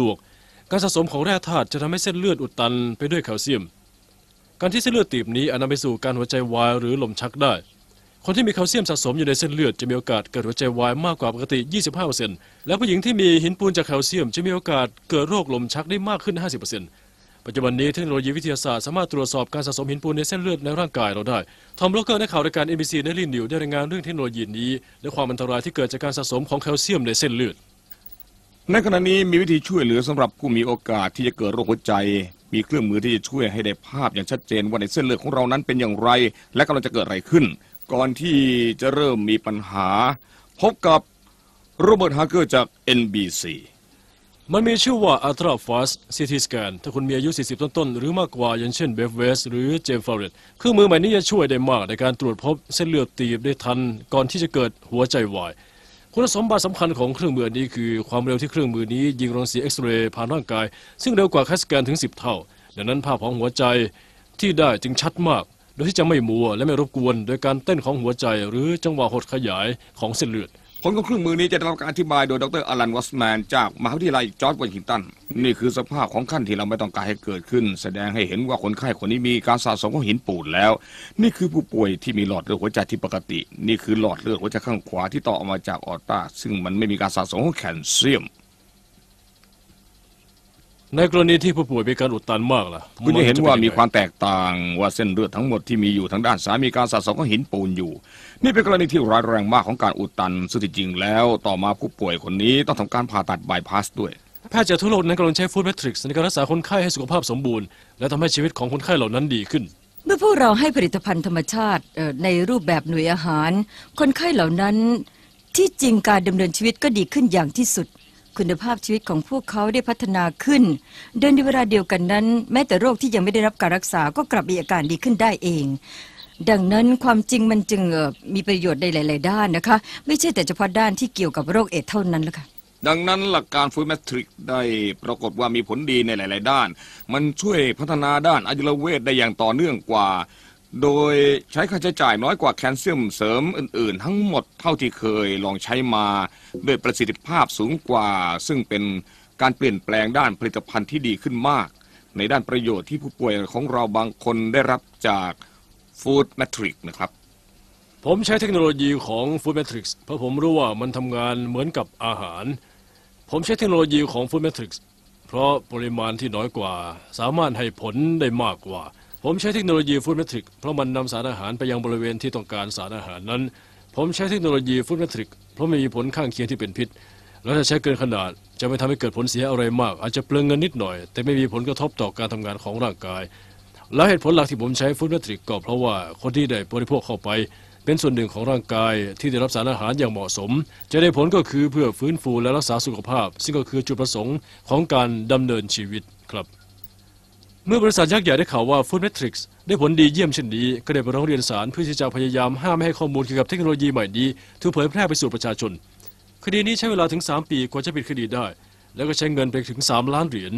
ดวก การสะสมของแร่ธาตุจะทำให้เส้นเลือดอุดตันไปด้วยแคลเซียม การที่เส้นเลือดตีบนี้อาจนำไปสู่การหัวใจวายหรือลมชักได้ คนที่มีแคลเซียมสะสมอยู่ในเส้นเลือดจะมีโอกาสเกิดหัวใจวายมากกว่าปกติ 25%และผู้หญิงที่มีหินปูนจากแคลเซียม จะมีโอกาสเกิดโรคลมชักได้มากขึ้น 50%ปัจจุบันนี้เทคโนโลยีวิทยาศาสตร์สามารถตรวจสอบการสะสมหินปูนในเส้นเลือดในร่างกายเราได้ ทอมโลเกอร์ในข่าวรายการ NBC ในลินนิวได้รายงานเรื่องเทคโนโลยีนี้ และความอันตรายที่เกิดจากการสะสมของแคลเซียมในเส้นเลือด ในขณะนี้มีวิธีช่วยเหลือสำหรับผู้มีโอกาสที่จะเกิดโรคหัวใจ มีเครื่องมือที่จะช่วยให้ได้ภาพอย่างชัดเจนว่าในเส้นเลือดของเรานั้นเป็นอย่างไร และกำลังจะเกิดอะไรขึ้น ก่อนที่จะเริ่มมีปัญหา พบกับโรเบิร์ตฮาร์เกอร์จาก NBC มันมีชื่อว่า Ultra Fast CT Scan ถ้าคุณมีอายุ 40 ต้นๆ หรือมากกว่าอย่างเช่นเบฟเวสหรือเจมฟาร์เรตเครื่องมือใหม่นี้จะช่วยได้มากในการตรวจพบเส้นเลือดตีบได้ทันก่อนที่จะเกิดหัวใจวาย คุณสมบัติสำคัญของเครื่องมือนี้คือความเร็วที่เครื่องมือนี้ยิงรังสีเอ็กซเรย์ผ่านร่างกาย ซึ่งเร็วกว่าแคสแกนถึง 10 เท่า ดังนั้นภาพของหัวใจที่ได้จึงชัดมาก โดยที่จะไม่มัวและไม่รบกวน โดยการเต้นของหัวใจหรือจังหวะหดขยายของเส้นเลือด ผลของเครื่องมือนี้จะได้รับการอธิบายโดยดรอลันวัสแมนจากมหาวิทยาลัยจอร์จวอชิงตัน นี่คือสภาพของขั้นที่เราไม่ต้องการให้เกิดขึ้น แสดงให้เห็นว่าคนไข้คนนี้มีการสะสมของหินปูนแล้ว นี่คือผู้ป่วยที่มีหลอดเลือดหัวใจที่ปกติ นี่คือหลอดเลือดหัวใจข้างขวาที่ต่อออกมาจากออร์ตาซึ่งมันไม่มีการสะสมของแคลเซียม ในกรณีที่ผู้ป่วยมีการอุดตันมากล่ะคุณจะเห็นว่ามีความนแตกต่างว่าเส้นเลือดทั้งหมดที่มีอยู่ทางด้านซ้ายมีการสะสมของหินปูนอยู่ นี่เป็นกรณีที่ร้ายแรงมากของการอุดตันซึ่งที่จริงแล้ว ต่อมาผู้ป่วยคนนี้ต้องทำการผ่าตัดบายพาสด้วย แพทย์จากทั่วโลกนั้นกำลังใช้ฟู้ดแมทริกซ์ในการรักษาคนไข้ให้สุขภาพสมบูรณ์ และทำให้ชีวิตของคนไข้เหล่านั้นดีขึ้น เมื่อพวกเราให้ผลิตภัณฑ์ธรรมชาติเอ่อในรูปแบบหน่วยอาหาร คนไข้เหล่านั้นที่จริงการดำเนินชีวิตก็ดีขึ้นอย่างที่สุด คุณภาพชีวิตของพวกเขาได้พัฒนาขึ้น เดินในเวลาเดียวกันนั้น แม้แต่โรคที่ยังไม่ได้รับการรักษาก็กลับมีอาการดีขึ้นได้เอง ดังนั้นความจริงมันจึงมีประโยชน์ในหลาย ๆ ด้านนะคะ ไม่ใช่แต่เฉพาะด้านที่เกี่ยวกับโรคเอดเท่านั้นละค่ะดังนั้นหลักการฟูดแมทริกได้ปรากฏว่ามีผลดีในหลาย ๆ ด้าน มันช่วยพัฒนาด้านอายุรเวทได้อย่างต่อเนื่องกว่า โดยใช้ค่าใช้จ่ายน้อยกว่าแคลเซียมเสริมอื่น ๆ ทั้งหมดเท่าที่เคยลองใช้มา ด้วยประสิทธิภาพสูงกว่า ซึ่งเป็นการเปลี่ยนแปลงด้านผลิตภัณฑ์ที่ดีขึ้นมาก ในด้านประโยชน์ที่ผู้ป่วยของเราบางคนได้รับจากฟูดแมทริกนะครับ ผมใช้เทคโนโลยีของฟู้ดแมทริกเพราะผมรู้ว่ามันทำงานเหมือนกับอาหาร ผมใช้เทคโนโลยีของฟู้ดแมทริกเพราะปริมาณที่น้อยกว่า สามารถให้ผลได้มากกว่า ผมใช้เทคโนโลยีฟู้ดแมทริกเพราะมันนำสารอาหารไปยังบริเวณที่ต้องการสารอาหารนั้น ผมใช้เทคโนโลยีฟู้ดแมทริกเพราะไม่มีผลข้างเคียงที่เป็นพิษ และถ้าใช้เกินขนาดจะไม่ทำให้เกิดผลเสียอะไรมาก อาจจะเปลืองเงินนิดหน่อย แต่ไม่มีผลกระทบต่อการทำงานของร่างกาย และเหตุผลหลักที่ผมใช้ฟู้ดแมทริกก็เพราะว่าคนที่ได้บริโภคเข้าไป เป็นส่วนหนึ่งของร่างกายที่ได้รับสารอาหารอย่างเหมาะสม จะได้ผลก็คือเพื่อฟื้นฟูและรักษาสุขภาพ ซึ่งก็คือจุดประสงค์ของการดำเนินชีวิตครับ เมื่อบริษัทยักษ์ใหญ่ได้ข่าวว่า Food Matrix ได้ผลดีเยี่ยมเช่นนี้ ก็ได้ไปร้องเรียนศาลเพื่อที่จะพยายามห้ามไม่ให้ข้อมูลเกี่ยวกับเทคโนโลยีใหม่นี้ถูกเผยแพร่ไปสู่ประชาชน คดีนี้ใช้เวลาถึง 3 ปีกว่าจะปิดคดีได้ แล้วก็ใช้เงินไปถึง 3 ล้านเหรียญ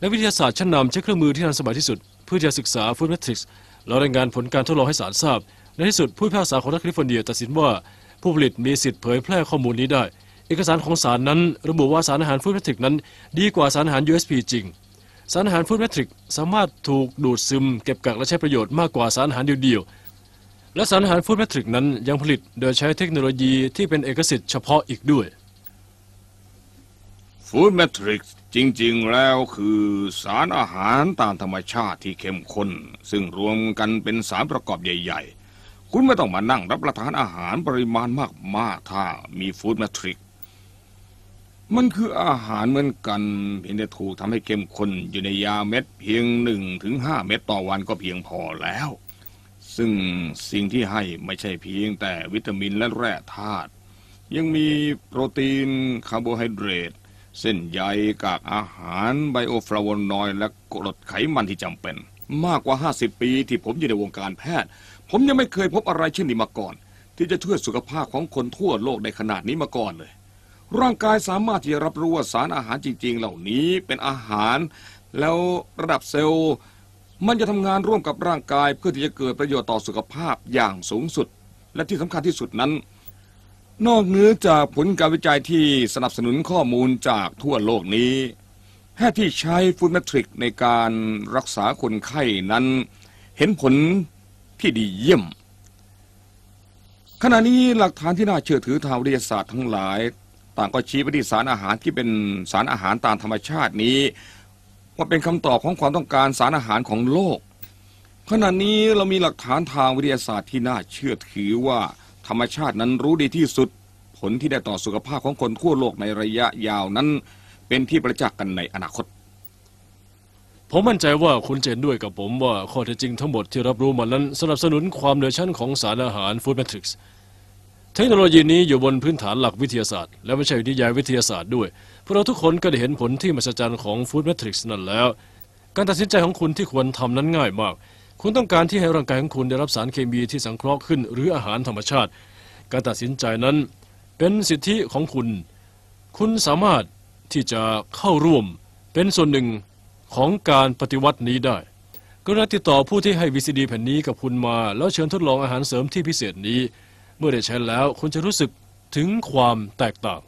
นักวิทยาศาสตร์ชั้นนำใช้เครื่องมือที่ทันสมัยที่สุด เพื่อจะศึกษา Food Matrix แล้วรายงานผลการทดลองให้ศาลทราบ ในที่สุดผู้พิพากษาของรัฐแคลิฟอร์เนียตัดสินว่าผู้ผลิตมีสิทธิ์เผยแพร่ข้อมูลนี้ได้ เอกสารของศาลนั้น ระบุว่าสารอาหาร Food Matrix นั้น ดีกว่าสารอาหาร USP จริง สารอาหาร Food Matrix สามารถถูกดูดซึมเก็บกักและใช้ประโยชน์มากกว่าสารอาหารเดียวๆ และสารอาหาร Food Matrix นั้นยังผลิตโดยใช้เทคโนโลยีที่เป็นเอกสิทธิ์เฉพาะอีกด้วยฟู้ดแมทริกจริงๆ แล้วคือสารอาหารตามธรรมชาติที่เข้มข้น ซึ่งรวมกันเป็นสารประกอบใหญ่ ๆ คุณไม่ต้องมานั่งรับประทานอาหารปริมาณมากๆ ถ้ามีฟู้ดแมทริก มันคืออาหารเหมือนกัน เพียงแต่ถูกทำให้เข้มข้นอยู่ในยาเม็ดเพียงหนึ่งถึงห้าเม็ดต่อวันก็เพียงพอแล้ว ซึ่งสิ่งที่ให้ไม่ใช่เพียงแต่วิตามินและแร่ธาตุยังมีโปรตีนคาร์โบไฮเดรตเส้นใยกากอาหารไบโอฟลาโวนอยด์และกรดไขมันที่จำเป็น มากกว่า 50 ปีที่ผมอยู่ในวงการแพทย์ ผมยังไม่เคยพบอะไรเช่นนี้มาก่อน ที่จะช่วยสุขภาพของคนทั่วโลกในขนาดนี้มาก่อนเลย ร่างกายสามารถที่จะรับรู้ว่าสารอาหารจริง ๆ เหล่านี้เป็นอาหาร แล้วระดับเซลล์ มันจะทำงานร่วมกับร่างกายเพื่อที่จะเกิดประโยชน์ต่อสุขภาพอย่างสูงสุด และที่สำคัญที่สุดนั้น นอกเหนือจากผลการวิจัยที่สนับสนุนข้อมูลจากทั่วโลกนี้แพทย์ที่ใช้ฟูดแมทริกในการรักษาคนไข้นั้น เห็นผลที่ดีเยี่ยม ขณะนี้หลักฐานที่น่าเชื่อถือทางวิทยาศาสตร์ทั้งหลาย ต่างก็ชี้ไปที่สารอาหารที่เป็นสารอาหารตามธรรมชาตินี้ว่าเป็นคำตอบของความต้องการสารอาหารของโลก ขณะนี้เรามีหลักฐานทางวิทยาศาสตร์ที่น่าเชื่อถือว่าธรรมชาตินั้นรู้ดีที่สุด ผลที่ได้ต่อสุขภาพของคนทั่วโลกในระยะยาวนั้น เป็นที่ประจักษ์กันในอนาคต ผมมั่นใจว่าคุณเห็นด้วยกับผมว่าข้อเท็จจริงทั้งหมดที่รับรู้มานั้นสนับสนุนความเหนือชั้นของสารอาหารฟู้ดแมทริกซ์ เทคโนโลยีนี้อยู่บนพื้นฐานหลักวิทยาศาสตร์ และไม่ใช่นิยายวิทยาศาสตร์ด้วยพวกเราทุกคนก็ได้เห็นผลที่มหัศจรรย์ของฟู้ดแมทริกซ์นั่นแล้ว การตัดสินใจของคุณที่ควรทำนั้นง่ายมาก คุณต้องการที่ให้ร่างกายของคุณได้รับสารเคมีที่สังเคราะห์ขึ้น หรืออาหารธรรมชาติ การตัดสินใจนั้นเป็นสิทธิของคุณ คุณสามารถที่จะเข้าร่วมเป็นส่วนหนึ่งของการปฏิวัตินี้ได้กรุณาติดต่อผู้ที่ให้ VCD แผ่นนี้กับคุณมา แล้วเชิญทดลองอาหารเสริมที่พิเศษนี้ เมื่อได้ใช้แล้วคุณจะรู้สึกถึงความแตกต่าง